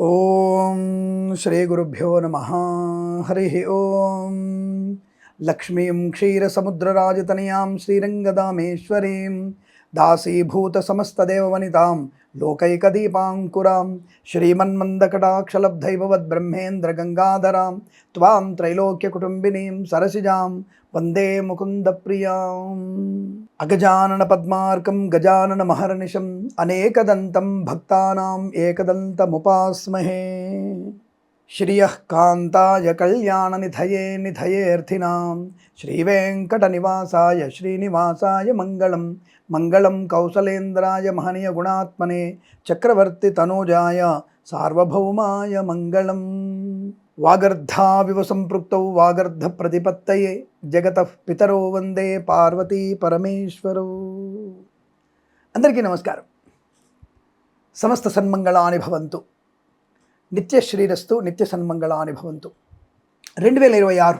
ఓం శ్రీ గురుభ్యో నమ. హరి ఓం. లక్ష్మీం క్షీరసముద్రరాజతనయాం శ్రీరంగదామేశ్వరీం దాసీభూతసమస్తదేవవనితాం లోకైకదీపాంకురాం శ్రీమన్మందకటాక్షలబ్ధైవవద్బ్రహ్మేంద్రగంగాధరాం త్వాం త్రైలోక్యకుటుంబినీం సరసిజాం వందే ముకుందప్రియాం అగజానన పద్మార్కం గజానన మహర్నిశం అనేకదంతం భక్తానాం ఏకదంతముపాస్మహే శ్రియః కాంతాయ కళ్యాణనిధయే నిధయేర్థినాం శ్రీవేంకటనివాసాయ శ్రీనివాసాయ మంగళం మంగళం కౌసలేంద్రాయ మహనీయ గుణాత్మనే చక్రవర్తి తనూజాయ సార్వభౌమాయ మంగళం వాగర్ధావివ సంపృక్తౌ వాగర్ధ ప్రతిపత్తయే జగత పితరో వందే పార్వతీ పరమేశ్వరో. అందరికీ నమస్కారం. సమస్త సన్మంగళాని భవంతు. నిత్య శ్రీరస్తు నిత్య సన్మంగళాని భవంతు. రెండు వేల ఇరవై ఆరు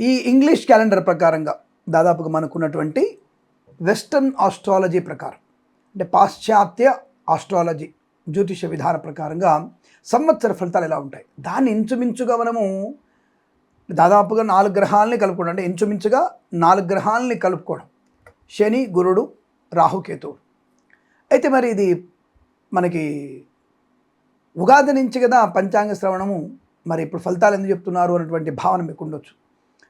ఈ ఇంగ్లీష్ క్యాలెండర్ ప్రకారంగా దాదాపుగా మనకున్నటువంటి వెస్టర్న్ ఆస్ట్రాలజీ ప్రకారం అంటే పాశ్చాత్య ఆస్ట్రాలజీ జ్యోతిష విధాన ప్రకారంగా సంవత్సర ఫలితాలు ఎలా ఉంటాయి? దాన్ని ఇంచుమించుగా మనము దాదాపుగా నాలుగు గ్రహాలని కలుపుకోవడం. అంటే ఇంచుమించుగా నాలుగు గ్రహాలని కలుపుకోవడం. శని గురుడు రాహుకేతువు అయితే మరి ఇది మనకి ఉగాది నుంచి కదా పంచాంగ శ్రవణము. మరి ఇప్పుడు ఫలితాలు ఎందుకు చెప్తున్నారు అనేటువంటి భావన మీకు ఉండొచ్చు.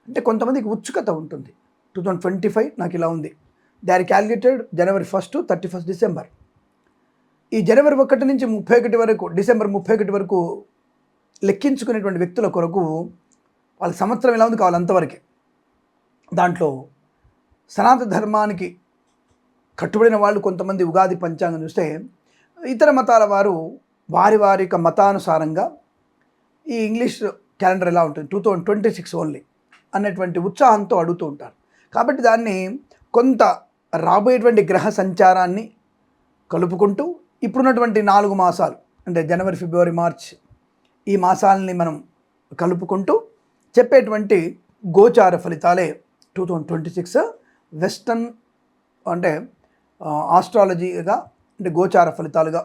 అంటే కొంతమందికి ఉత్సుకత ఉంటుంది. టూ థౌజండ్ ట్వంటీ ఫైవ్ నాకు ఇలా ఉంది. They are calculated January first thirty first December. ఈ జనవరి ఒకటి నుంచి ముప్పై ఒకటి వరకు డిసెంబర్ ముప్పై ఒకటి వరకు లెక్కించుకునేటువంటి వ్యక్తుల కొరకు వాళ్ళ సంవత్సరం ఎలా ఉంది కావాలి అంతవరకే. దాంట్లో సనాతన ధర్మానికి కట్టుబడిన వాళ్ళు కొంతమంది ఉగాది పంచాంగం చూస్తే ఇతర మతాల వారు వారి వారి యొక్క మతానుసారంగా ఈ ఇంగ్లీష్ క్యాలెండర్ ఎలా ఉంటుంది? Two thousand twenty six only అనేటువంటి ఉత్సాహంతో అడుగుతూ ఉంటారు. కాబట్టి దాన్ని కొంత రాబోయేటువంటి గ్రహ సంచారాన్ని కలుపుకుంటూ ఇప్పుడున్నటువంటి నాలుగు మాసాలు అంటే జనవరి ఫిబ్రవరి మార్చ్ ఈ మాసాలని మనం కలుపుకుంటూ చెప్పేటువంటి గోచార ఫలితాలే two thousand twenty six western అంటే ఆస్ట్రాలజీగా అంటే గోచార ఫలితాలుగా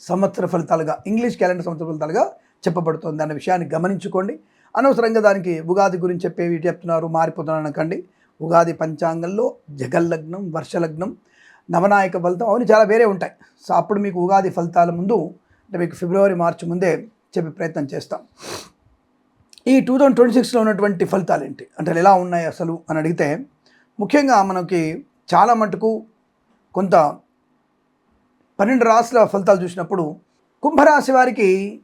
సంవత్సర ఫలితాలుగా ఇంగ్లీష్ క్యాలెండర్ సంవత్సర ఫలితాలుగా చెప్పబడుతుంది అన్న విషయాన్ని గమనించుకోండి. అనవసరంగా దానికి ఉగాది గురించి చెప్పేవి చెప్తున్నారు? మారిపోతున్నారు అనకండి. ఉగాది పంచాంగంలో జగల్లగ్నం వర్షలగ్నం నవనాయక ఫలితం అవన్నీ చాలా వేరే ఉంటాయి. సో అప్పుడు మీకు ఉగాది ఫలితాల ముందు అంటే మీకు ఫిబ్రవరి మార్చి ముందే చెప్పే ప్రయత్నం చేస్తాం. ఈ టూ థౌజండ్ ట్వంటీ సిక్స్లో ఉన్నటువంటి ఫలితాలు ఏంటి? అంటే ఎలా ఉన్నాయి అసలు అని అడిగితే ముఖ్యంగా మనకి చాలా మటుకు కొంత పన్నెండు రాశుల ఫలితాలు చూసినప్పుడు కుంభరాశి వారికి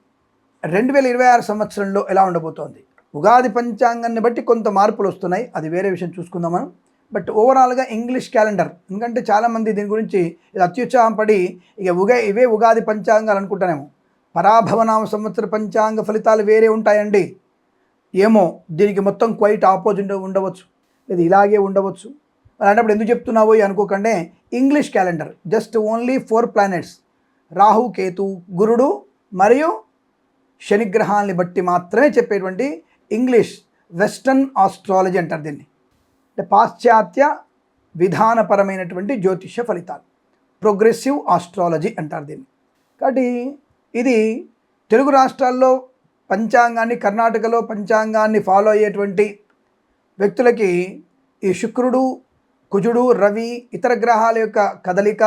రెండు వేల ఇరవై ఆరు సంవత్సరంలో ఎలా ఉండబోతోంది? ఉగాది పంచాంగాన్ని బట్టి కొంత మార్పులు వస్తున్నాయి. అది వేరే విషయం చూసుకుందాం మనం. బట్ ఓవరాల్గా ఇంగ్లీష్ క్యాలెండర్. ఎందుకంటే చాలామంది దీని గురించి ఇది అత్యుత్సాహం పడి ఇక ఉగా ఇవే ఉగాది పంచాంగాలు అనుకుంటానేమో. పరాభవనామ సంవత్సర పంచాంగ ఫలితాలు వేరే ఉంటాయండి. ఏమో దీనికి మొత్తం క్వైట్ ఆపోజిట్ ఉండవచ్చు. ఇది ఇలాగే ఉండవచ్చు. అలాంటప్పుడు ఎందుకు చెప్తున్నావో అనుకోకండి English calendar. Just only four planets. Rahu Ketu గురుడు మరియు శనిగ్రహాన్ని బట్టి మాత్రమే చెప్పేటువంటి ఇంగ్లీష్ వెస్టర్న్ ఆస్ట్రాలజీ అంటారు దీన్ని. అంటే పాశ్చాత్య విధానపరమైనటువంటి జ్యోతిష ఫలితాలు. ప్రోగ్రెసివ్ ఆస్ట్రాలజీ అంటారు దీన్ని. కాబట్టి ఇది తెలుగు రాష్ట్రాల్లో పంచాంగాన్ని కర్ణాటకలో పంచాంగాన్ని ఫాలో అయ్యేటువంటి వ్యక్తులకి ఈ శుక్రుడు కుజుడు రవి ఇతర గ్రహాల యొక్క కదలిక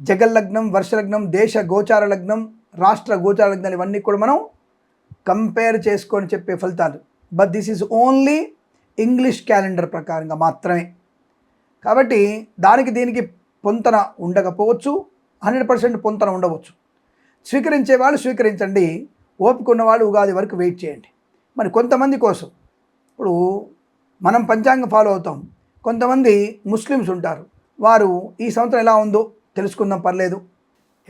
జగల్లగ్నం వర్షలగ్నం దేశ గోచార లగ్నం రాష్ట్ర గోచార లగ్నాలు ఇవన్నీ కూడా మనం కంపేర్ చేసుకొని చెప్పే ఫలితాలు. But this is only English calendar ప్రకారంగా మాత్రమే. కాబట్టి దానికి దీనికి పొంతన ఉండకపోవచ్చు హండ్రెడ్ పర్సెంట్ పొంతన ఉండవచ్చు. స్వీకరించే వాళ్ళు స్వీకరించండి ఓపిక ఉన్నవాళ్ళు ఉగాది వరకు వెయిట్ చేయండి. మరి కొంతమంది కోసం ఇప్పుడు మనం పంచాంగం ఫాలో అవుతాం కొంతమంది ముస్లిమ్స్ ఉంటారు వారు ఈ సంవత్సరం ఎలా ఉందో తెలుసుకుందాం పర్లేదు.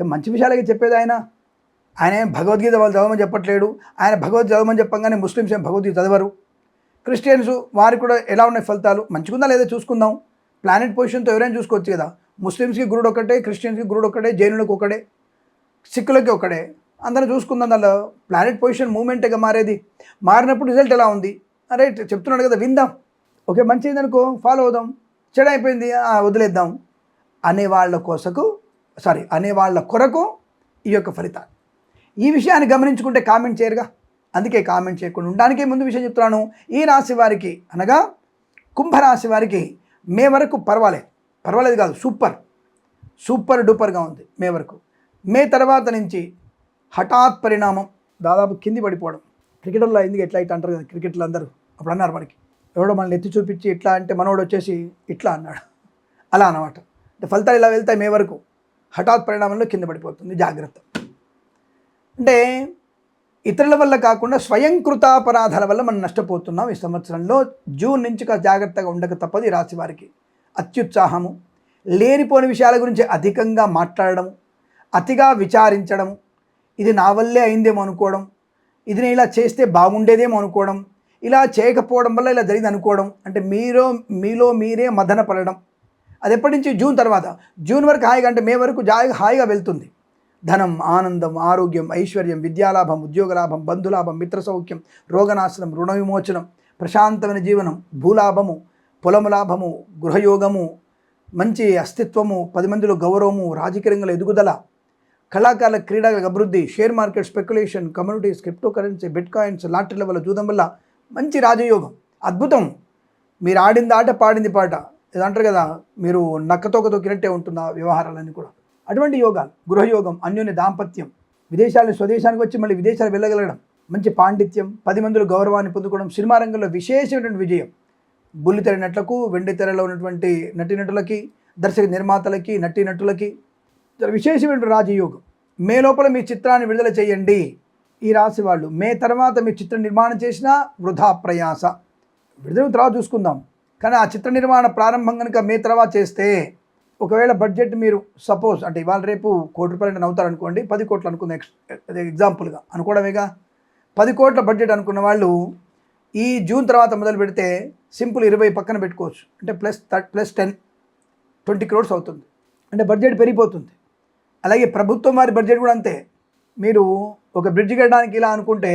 ఏం మంచి విషయాలకి చెప్పేది ఆయన? ఆయన ఏం భగవద్గీత వాళ్ళు చదవమని చెప్పట్లేడు ఆయన భగవద్గీత చదవమని చెప్పంగానే ముస్లిమ్స్ ఏం భగవద్గీత చదవరు. క్రిస్టియన్స్ వారికి కూడా ఎలా ఉన్నాయి ఫలితాలు? మంచిగుందా లేదా చూసుకుందాం. ప్లానెట్ పొజిషన్తో ఎవరైనా చూసుకోవచ్చు కదా. ముస్లిమ్స్కి గురుడు ఒకటే క్రిస్టియన్స్కి గురుడు ఒకటే జైనులకు ఒకటే సిక్కులకి ఒకటే. అందరం చూసుకుందాం దానిలో. ప్లానెట్ పొజిషన్ మూమెంట్గా మారేది. మారినప్పుడు రిజల్ట్ ఎలా ఉంది? అరే చెప్తున్నాడు కదా విందాం. ఓకే మంచిది అనుకో ఫాలో అవుదాం. చెడు అయిపోయింది వదిలేద్దాం. అనే వాళ్ళ కోసకు సారీ అనే వాళ్ళ కొరకు ఈ యొక్క ఫలితాలు. ఈ విషయాన్ని గమనించుకుంటే కామెంట్ చేయరుగా. అందుకే కామెంట్ చేయకుండా ఉండడానికి ముందు విషయం చెప్తున్నాను. ఈ రాశి వారికి అనగా కుంభరాశి వారికి మే వరకు పర్వాలేదు. పర్వాలేదు కాదు సూపర్. సూపర్ డూపర్గా ఉంది మే వరకు. మే తర్వాత నుంచి హఠాత్ పరిణామం దాదాపు కింది పడిపోవడం. క్రికెటర్లో ఎందుకు ఎట్లా ఇట్లా అంటారు కదా క్రికెట్లు అందరూ అప్పుడు అన్నారు మనకి. ఎవడో మనల్ని ఎత్తి చూపించి ఇట్లా అంటే మనోడు వచ్చేసి ఇట్లా అన్నాడు. అలా అన్నమాట. అంటే ఫలితాలు ఇలా వెళ్తాయి మే వరకు. హఠాత్ పరిణామంలో కింద పడిపోతుంది జాగ్రత్త. అంటే ఇతరుల వల్ల కాకుండా స్వయంకృతాపరాధాల వల్ల మనం నష్టపోతున్నాం ఈ సంవత్సరంలో. జూన్ నుంచి జాగ్రత్తగా ఉండక తప్పదు ఈ రాశి వారికి. అత్యుత్సాహము లేనిపోని విషయాల గురించి అధికంగా మాట్లాడడం అతిగా విచారించడం ఇది నా వల్లే అయిందేమో అనుకోవడం ఇది నేను ఇలా చేస్తే బాగుండేదేమో అనుకోవడం ఇలా చేయకపోవడం వల్ల ఇలా జరిగింది అనుకోవడం అంటే మీరో మీలో మీరే మదన పడడం. అది ఎప్పటి నుంచి? జూన్ తర్వాత. జూన్ వరకు హాయిగా అంటే మే వరకు జాయిగా హాయిగా వెళ్తుంది. ధనం ఆనందం ఆరోగ్యం ఐశ్వర్యం విద్యాలాభం ఉద్యోగలాభం బంధులాభం మిత్ర సౌఖ్యం రోగనాశనం రుణ విమోచనం ప్రశాంతమైన జీవనం భూలాభము పొలము లాభము గృహయోగము మంచి అస్తిత్వము పది మందిలో గౌరవము రాజకీయ రంగంలో ఎదుగుదల కళాకారుల క్రీడా అభివృద్ధి share market speculation communities crypto currency bitcoins లాటరీల వల్ల చూడడం వల్ల మంచి రాజయోగం అద్భుతం. మీరు ఆడింది ఆట పాడింది పాట. ఇది అంటారు కదా మీరు నక్కతోక తొక్కినట్టే ఉంటుంది ఆ వ్యవహారాలన్నీ కూడా. అటువంటి యోగాలు గృహయోగం అన్యోన్య దాంపత్యం విదేశాలను స్వదేశానికి వచ్చి మళ్ళీ విదేశాలు వెళ్ళగలగడం మంచి పాండిత్యం పది మందిలో గౌరవాన్ని పొందుకోవడం సినిమా రంగంలో విశేషమైనటువంటి విజయం. బుల్లితెర నటులకు వెండి తెరలో ఉన్నటువంటి నటీనటులకి దర్శక నిర్మాతలకి నటీనటులకి చాలా విశేషమైన రాజయోగం. మే లోపల మీ చిత్రాన్ని విడుదల చేయండి. ఈ రాశి వాళ్ళు మే తర్వాత మీ చిత్ర నిర్మాణం చేసినా వృధా ప్రయాస. విడుదల తర్వాత చూసుకుందాం. కానీ ఆ చిత్ర నిర్మాణ ప్రారంభం కనుక మే తర్వాత చేస్తే ఒకవేళ బడ్జెట్ మీరు సపోజ్ అంటే ఇవాళ రేపు కోటి రూపాయలు అవుతారు అనుకోండి పది కోట్లు అనుకున్న ఎక్స్ అదే ఎగ్జాంపుల్గా అనుకోవడమేగా? పది కోట్ల బడ్జెట్ అనుకున్న వాళ్ళు ఈ జూన్ తర్వాత మొదలు పెడితే సింపుల్ ఇరవై పక్కన పెట్టుకోవచ్చు. అంటే plus plus ten twenty crores అవుతుంది. అంటే బడ్జెట్ పెరిగిపోతుంది. అలాగే ప్రభుత్వం వారి బడ్జెట్ కూడా అంతే. మీరు ఒక బ్రిడ్జ్ కట్టడానికి ఇలా అనుకుంటే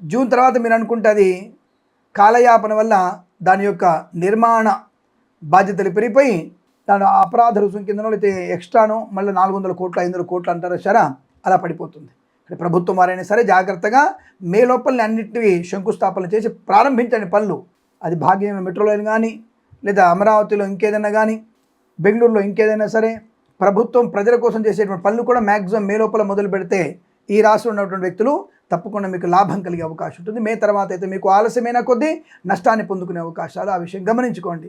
జూన్ తర్వాత మీరు అనుకుంటే అది కాలయాపన వల్ల దాని యొక్క నిర్మాణ బాధ్యతలు పెరిగిపోయి దాని అపరాధ రుసుం కిందనో లేకపోతే ఎక్స్ట్రానో మళ్ళీ నాలుగు వందల కోట్లు ఐదు వందల కోట్లు అంటారు సరే అలా పడిపోతుంది. ప్రభుత్వం వారైనా సరే జాగ్రత్తగా మే లోపలని అన్నింటివి శంకుస్థాపన చేసి ప్రారంభించండి పనులు. అది భాగ్యమైన మెట్రో లైన్ కానీ లేదా అమరావతిలో ఇంకేదైనా కానీ బెంగళూరులో ఇంకేదైనా సరే ప్రభుత్వం ప్రజల కోసం చేసేటువంటి పనులు కూడా మ్యాక్సిమం మే లోపల మొదలు పెడితే ఈ రాష్ట్రంలో ఉన్నటువంటి వ్యక్తులు తప్పకుండా మీకు లాభం కలిగే అవకాశం ఉంటుంది. మే తర్వాత అయితే మీకు ఆలస్యమైన కొద్దీ నష్టాన్ని పొందుకునే అవకాశాలు ఆ విషయం గమనించుకోండి.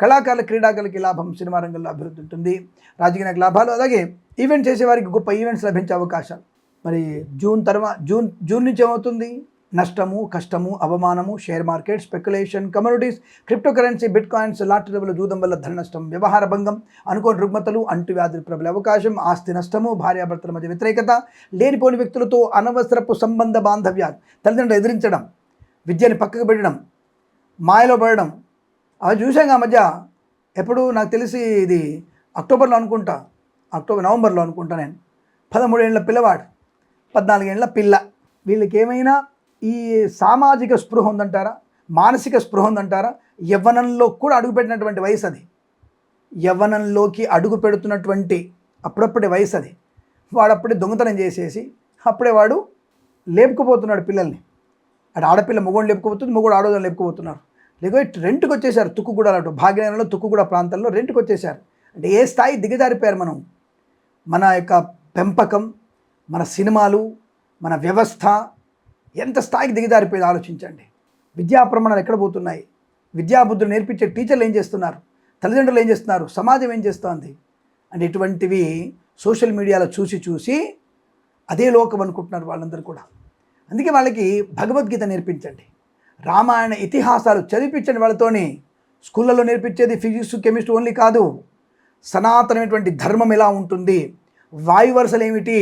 కళాకారుల క్రీడాకారులకి లాభం సినిమా రంగంలో అభివృద్ధి ఉంటుంది. రాజకీయ లాభాలు అలాగే ఈవెంట్ చేసేవారికి గొప్ప ఈవెంట్స్ లభించే అవకాశాలు. మరి జూన్ తర్వాత జూన్ జూన్ నుంచి ఏమవుతుంది? నష్టము కష్టము అవమానము share market speculation communities crypto currency bitcoins లాటరీల జూదం వల్ల ధన నష్టం వ్యవహార భంగం అనుకోని రుగ్మతలు అంటువ్యాధులు ప్రబల అవకాశం ఆస్తి నష్టము భార్యాభర్తల మధ్య వ్యతిరేకత లేనిపోని వ్యక్తులతో అనవసరపు సంబంధ బాంధవ్యాలు తల్లిదండ్రులు ఎదిరించడం విద్యను పక్కకు పెట్టడం మాయలో పడడం అవి చూసాం ఆ మధ్య. ఎప్పుడు నాకు తెలిసి ఇది అక్టోబర్లో అనుకుంటా. అక్టోబర్ నవంబర్లో అనుకుంటా నేను. పదమూడేళ్ళ పిల్లవాడు పద్నాలుగేళ్ళ పిల్ల. వీళ్ళకి ఏమైనా ఈ సామాజిక స్పృహ ఉందంటారా? మానసిక స్పృహ ఉందంటారా? యవ్వనంలో కూడా అడుగుపెట్టినటువంటి వయసు అది యవ్వనంలోకి అడుగు పెడుతున్నటువంటి అప్పుడప్పుడే వయసు అది వాడు అప్పుడే దొంగతనం చేసేసి అప్పుడే వాడు లేపుకుపోతున్నాడు పిల్లల్ని. అటు ఆడపిల్ల మొగోడు లేపుకుపోతుంది మొగోడు ఆడోదని లేపుకుపోతున్నారు. లేక రెంట్కి వచ్చేసారు తుక్కుగూడ అటు భాగ్యనగరంలో తుక్కుగూడ ప్రాంతంలో రెంట్కి వచ్చేసారు అంటే ఏ స్థాయి దిగజారిపోయారు మనం? మన యొక్క పెంపకం మన సినిమాలు మన వ్యవస్థ ఎంత స్థాయికి దిగజారిపోయేది ఆలోచించండి. విద్యా ప్రమాణాలు ఎక్కడ పోతున్నాయి? విద్యాబుద్ధులు నేర్పించే టీచర్లు ఏం చేస్తున్నారు? తల్లిదండ్రులు ఏం చేస్తున్నారు? సమాజం ఏం చేస్తోంది? అంటే ఇటువంటివి సోషల్ మీడియాలో చూసి చూసి అదే లోకం అనుకుంటున్నారు వాళ్ళందరూ కూడా. అందుకే వాళ్ళకి భగవద్గీత నేర్పించండి. రామాయణ ఇతిహాసాలు చదివించండి వాళ్ళతోని స్కూళ్ళలో నేర్పించేది ఫిజిక్స్ కెమిస్ట్రీ ఓన్లీ కాదు. సనాతనమైనటువంటి ధర్మం ఎలా ఉంటుంది? వాయు వరుసలు ఏమిటి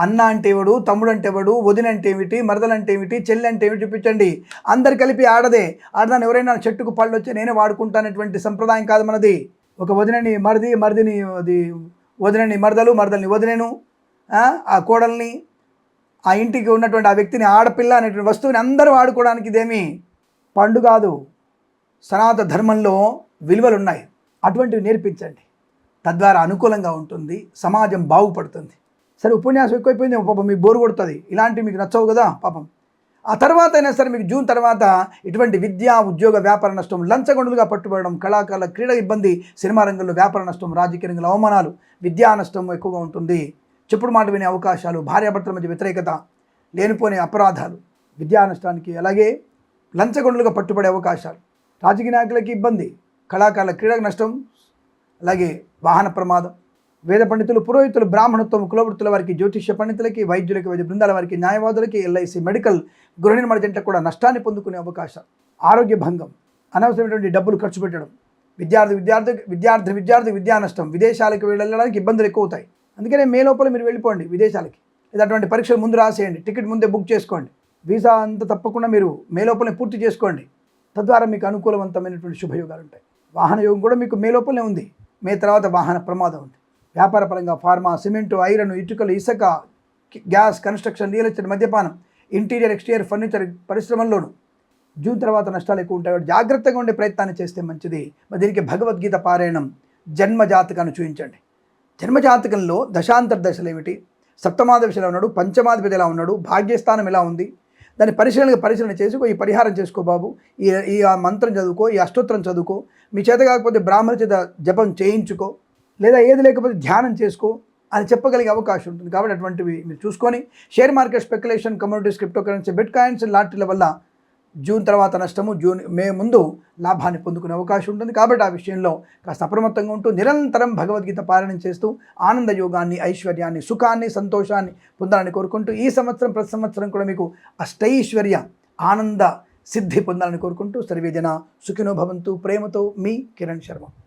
అన్న అంటే ఎవడు? తమ్ముడు అంటే ఎవడు? వదిన అంటే ఏమిటి? మరదలు అంటే ఏమిటి? చెల్లి అంటే ఏమిటి? చూపించండి. అందరు కలిపి ఆడదే. ఆడదాన్ని ఎవరైనా చెట్టుకు పళ్ళు వచ్చి నేనే వాడుకుంటానటువంటి సంప్రదాయం కాదు మనది. ఒక వదినని మరిది మరిదిని అది వదినని మరదలు మరదల్ని వదినేను ఆ కోడల్ని ఆ ఇంటికి ఉన్నటువంటి ఆ వ్యక్తిని ఆడపిల్ల అనేటువంటి వస్తువుని అందరూ ఆడుకోవడానికి ఇదేమి పండు కాదు. సనాతన ధర్మంలో విలువలు ఉన్నాయి అటువంటివి నేర్పించండి. తద్వారా అనుకూలంగా ఉంటుంది. సమాజం బాగుపడుతుంది. సరే ఉపన్యాసం ఎక్కువైపోయింది పాపం మీకు బోరు కొడుతుంది. ఇలాంటివి మీకు నచ్చవు కదా పాపం. ఆ తర్వాత అయినా సరే మీకు జూన్ తర్వాత ఇటువంటి విద్యా ఉద్యోగ వ్యాపార నష్టం లంచగొండలుగా పట్టుబడడం కళాకారుల క్రీడా ఇబ్బంది సినిమా రంగంలో వ్యాపార నష్టం రాజకీయ రంగంలో అవమానాలు విద్యా నష్టం ఎక్కువగా ఉంటుంది. చెప్పుడు మాట వినే అవకాశాలు భార్యాభర్తల మధ్య వ్యతిరేకత లేనిపోని అపరాధాలు విద్యానష్టానికి అలాగే లంచగొండలుగా పట్టుబడే అవకాశాలు రాజకీయ నాయకులకి ఇబ్బంది కళాకారుల క్రీడకు నష్టం అలాగే వాహన ప్రమాదం వేద పండితులు పురోహితులు బ్రాహ్మణత్వం కులవృత్తుల వారికి జ్యోతిష్య పండితులకి వైద్యులకి వైద్య బృందాల వారికి న్యాయవాదులకి ఎల్ఐసి మెడికల్ గృహ నిర్మాణ జంట కూడా నష్టాన్ని పొందుకునే అవకాశం ఆరోగ్య భంగం అనవసరమైనటువంటి డబ్బులు ఖర్చు పెట్టడం విద్యార్థి విద్యార్థి విద్యార్థి విద్యార్థి విద్యా నష్టం విదేశాలకు వెళ్ళడానికి ఇబ్బందులు ఎక్కువ అవుతాయి అందుకనే మే లోపల మీరు వెళ్ళిపోండి విదేశాలకి. లేదా అటువంటి పరీక్షలు ముందు రాసేయండి టికెట్ ముందే బుక్ చేసుకోండి. వీసా అంత తప్పకుండా మీరు మే లోపలనే పూర్తి చేసుకోండి. తద్వారా మీకు అనుకూలవంతమైనటువంటి శుభయోగాలు ఉంటాయి. వాహన యోగం కూడా మీకు మే లోపలనే ఉంది. మే తర్వాత వాహన ప్రమాదం ఉంది. వ్యాపార పరంగా ఫార్మా సిమెంటు ఐరన్ ఇటుకలు ఇసుక గ్యాస్ కన్స్ట్రక్షన్ రియల్ ఎస్టేట్ మద్యపానం ఇంటీరియర్ ఎక్స్టీరియర్ ఫర్నిచర్ పరిశ్రమల్లోనూ. జూన్ తర్వాత నష్టాలు ఎక్కువ ఉంటాయి జాగ్రత్తగా ఉండే ప్రయత్నాన్ని చేస్తే మంచిది. దీనికి భగవద్గీత పారాయణం జన్మజాతకాన్ని చూపించండి. జన్మజాతకంలో దశాంతర దశలు ఏమిటి? సప్తమాధిపతి ఎలా ఉన్నాడు పంచమాధిపతి ఎలా ఉన్నాడు భాగ్యస్థానం ఎలా ఉంది? దాన్ని పరిశీలన పరిశీలన చేసుకో ఈ పరిహారం చేసుకో బాబు ఈ ఈ ఆ మంత్రం చదువుకో ఈ అష్టోత్తరం చదువుకో మీ చేత కాకపోతే బ్రాహ్మణ చేత జపం చేయించుకో లేదా ఏది లేకపోతే ధ్యానం చేసుకో అని చెప్పగలిగే అవకాశం ఉంటుంది. కాబట్టి అటువంటివి మీరు చూసుకొని share market speculation communities crypto currency bitcoins లాంటిల వల్ల జూన్ తర్వాత నష్టము జూన్ మే ముందు లాభాన్ని పొందుకునే అవకాశం ఉంటుంది. కాబట్టి ఆ విషయంలో కాస్త అప్రమత్తంగా ఉంటూ నిరంతరం భగవద్గీత పారాయణం చేస్తూ ఆనంద యోగాన్ని ఐశ్వర్యాన్ని సుఖాన్ని సంతోషాన్ని పొందాలని కోరుకుంటూ ఈ సంవత్సరం ప్రతి సంవత్సరం కూడా మీకు అష్టైశ్వర్య ఆనంద సిద్ధి పొందాలని కోరుకుంటూ సర్వేజన సుఖినో భవంతు. ప్రేమతో మీ కిరణ్ శర్మ.